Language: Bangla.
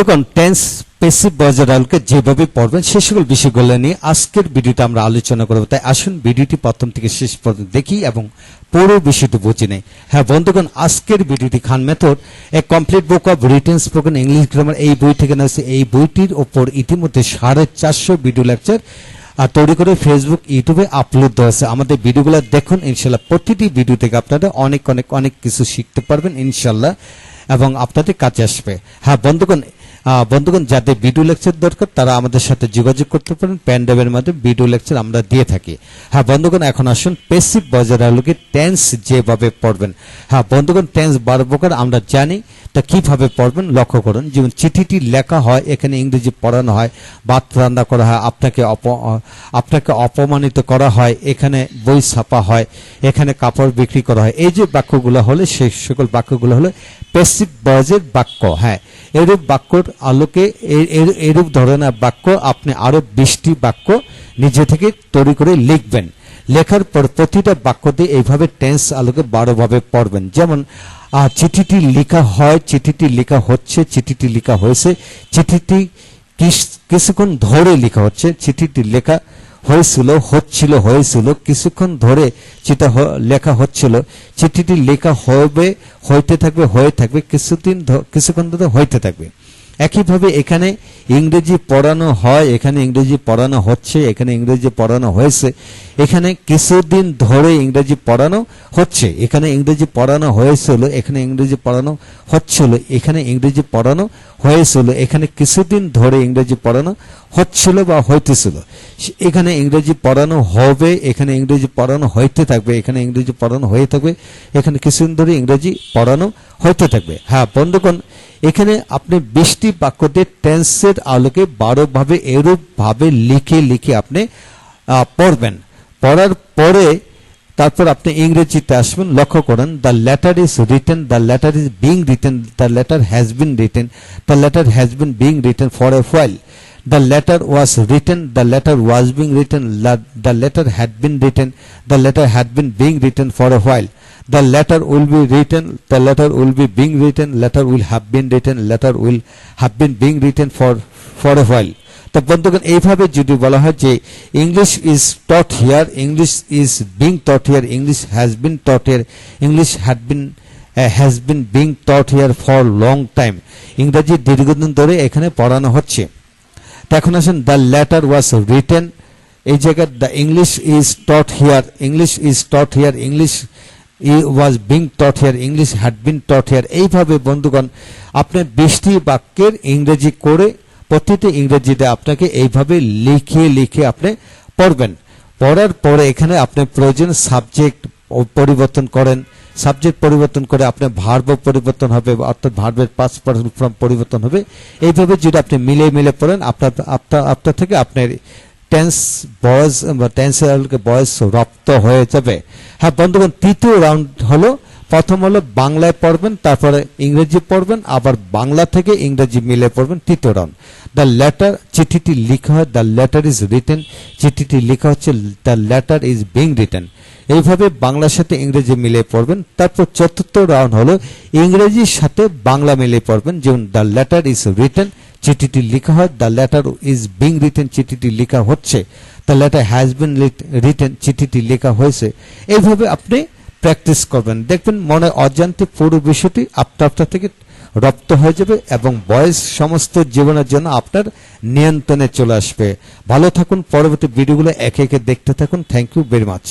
বন্ধুগণ টেন্স পেসিভ বজারালকে যেভাবে পড়বেন, সে সকল বিষয়গুলো নিয়ে আজকের ভিডিওতে আমরা আলোচনা করব। তাই আসুন ভিডিওটি প্রথম থেকে শেষ পর্যন্ত দেখি এবং পুরো বিষয়টি বুঝে নেই। হ্যাঁ বন্ধুগণ, আজকের ভিডিওটি Khan method a complete book of written spoken English grammar এই বই থেকে নেওয়া এই বইটির ওপর ইতিমধ্যে সাড়ে চারশো ভিডিও লেকচার আর তৈরি করে ফেসবুক ইউটিউবে আপলোড দেওয়া আছে আমাদের ভিডিওগুলো দেখুন ইনশাল্লাহ প্রতিটি ভিডিও থেকে আপনারা অনেক অনেক অনেক কিছু শিখতে পারবেন ইনশাল্লাহ এবং আপনাদের কাছে আসবে। হ্যাঁ বন্ধুগণ বন্ধুগণ, যাদের ভিডিও লেকচার দরকার, তারা আমাদের সাথে যোগাযোগ করতে পারেন। প্যান্ডেবের মাধ্যমে ভিডিও লেকচার আমরা দিয়ে থাকি। হ্যাঁ বন্ধুগণ, এখন আসুন পেসিভ বজার আলোকে টেন্স যেভাবে পড়বেন। হ্যাঁ বন্ধুগণ টেন্স বারো প্রকার আমরা জানি। তা কীভাবে পড়বেন? লক্ষ্য করুন, যেমন চিঠিটি লেখা হয়, এখানে ইংরেজি পড়ানো হয়, ভাত রান্না করা হয়, আপনাকে অপ, আপনাকে অপমানিত করা হয়, এখানে বই ছাপা হয়, এখানে কাপড় বিক্রি করা হয়। এই যে বাক্যগুলো হলে, সেই সকল বাক্যগুলো হলো পেসিভ বয়েজের বাক্য হ্যাঁ। এরূপ বাক্যর আলোকে এরূপ ধরনের বাক্য আপনি আরও বিশটি বাক্য নিজে থেকে তৈরি করে লিখবেন। লেখার পর প্রতিটা বাক্য দিয়ে এইভাবে টেন্স আলোকে বারোভাবে পড়বেন। যেমন চিঠিটি লেখা হয়, চিঠিটি লেখা হচ্ছে, চিঠিটি লেখা হয়েছে, চিঠিটি কিছুক্ষণ ধরে লেখা হচ্ছে, চিঠিটি লেখা হয়েছিল, হচ্ছিল, হয়েছিল, কিছুক্ষণ ধরে চিঠা লেখা হচ্ছিল। চিঠিটি লেখা হবে, হইতে থাকবে, হয়ে থাকবে, কিছুদিন কিছুক্ষণ ধরে হইতে থাকবে। একইভাবে এখানে ইংরেজি পড়ানো হয় এখানে ইংরেজি পড়ানো হচ্ছে এখানে ইংরেজি পড়ানো হয়েছে এখানে কিছুদিন ধরে ইংরেজি পড়ানো হচ্ছে এখানে ইংরেজি পড়ানো হয়েছিল এখানে ইংরেজি পড়ানো হচ্ছিল এখানে ইংরেজি পড়ানো হয়েছিল এখানে কিছুদিন ধরে ইংরেজি পড়ানো হচ্ছিল বা হইতেছিল এখানে ইংরেজি পড়ানো হবে এখানে ইংরেজি পড়ানো হইতে থাকবে এখানে ইংরেজি পড়ানো হয়ে থাকবে এখানে কিছুদিন ধরে ইংরেজি পড়ানো হইতে থাকবে। হ্যাঁ বন্ধুগণ, এখানে আপনি বৃষ্টি বাক্য দিয়ে টেন্সের আলোকে বারো ভাবে এরূপ ভাবে লিখে লিখে আপনি পড়বেন। পড়ার পরে তারপর আপনি ইংরেজিতে আসবেন, লক্ষ্য করেন the letter is written the letter is being written the letter has been written the letter has been being written for a while letter was written, the letter was being written, la- the letter had been written, the letter had been being written for a while. The letter will be written, the letter will be being written, letter will have been written, letter will have been being written for for a while. তো বন্ধুগণ, এইভাবে যদি বলা হয় যে English is taught here English is being taught here English has been taught here English had been has been being taught here for long time ইংরেজি দীর্ঘদিন ধরে এখানে পড়ানো হচ্ছে। তো এখন আসেন দ্য লেটার ওয়াজ রিটেন এই জায়গায় the English is taught here English is taught here English was being taught here English had been taught here এইভাবে বন্ধুগণ, আপনি বৃষ্টি বাক্যের ইংরেজি করে প্রতিটি ইংরেজিতে আপনাকে এইভাবে লিখে লিখে আপনি পড়বেন। পড়ার পরে এখানে আপনি প্রয়োজন সাবজেক্ট পরিবর্তন করেন। সাবজেক্ট পরিবর্তন করে আপনার ভার্ব পরিবর্তন হবে, অর্থাৎ ভার্বের পাঁচ পার্সেন্ট ফর্ম পরিবর্তন হবে। এইভাবে যদি আপনি মিলে মিলে পড়েন, আপনার আপনার আপনার থেকে আপনার টেন্স বয়স বা টেন্সের বয়স রপ্ত হয়ে যাবে। হ্যাঁ বন্ধুগণ, তৃতীয় রাউন্ড হলো, প্রথম হলো বাংলায় পড়বেন, তারপরে ইংরেজি পড়বেন, আবার বাংলা থেকে ইংরেজি মিলে পড়বেন, তৃতীয় রাউন্ড দ্য লেটার চিঠিটি লেখা হয় দ্য লেটার ইজ রিটেন চিঠিটি লেখা হচ্ছে the letter is being written এইভাবে বাংলার সাথে ইংরেজি মিলে পড়বেন, তারপর চতুর্থ রাউন্ড হলো, ইংরেজির সাথে বাংলা মিলে পড়বেন, যেমন দ্য লেটার ইজ রিটেন চিঠিটি লেখা হয় the letter is being written চিঠিটি লেখা হচ্ছে the letter has been written চিঠিটি লেখা হয়েছে। এইভাবে আপনি প্র্যাকটিস করবেন। দেখবেন মনে অজান্তে পুরো বিষয়টি আপনা আপনা থেকে রপ্ত হয়ে যাবে এবং বয়স সমস্ত জীবনের জন্য আপনার নিয়ন্ত্রণে চলে আসবে। ভালো থাকুন, পরবর্তী ভিডিওগুলো একে একে দেখতে থাকুন। Thank you very much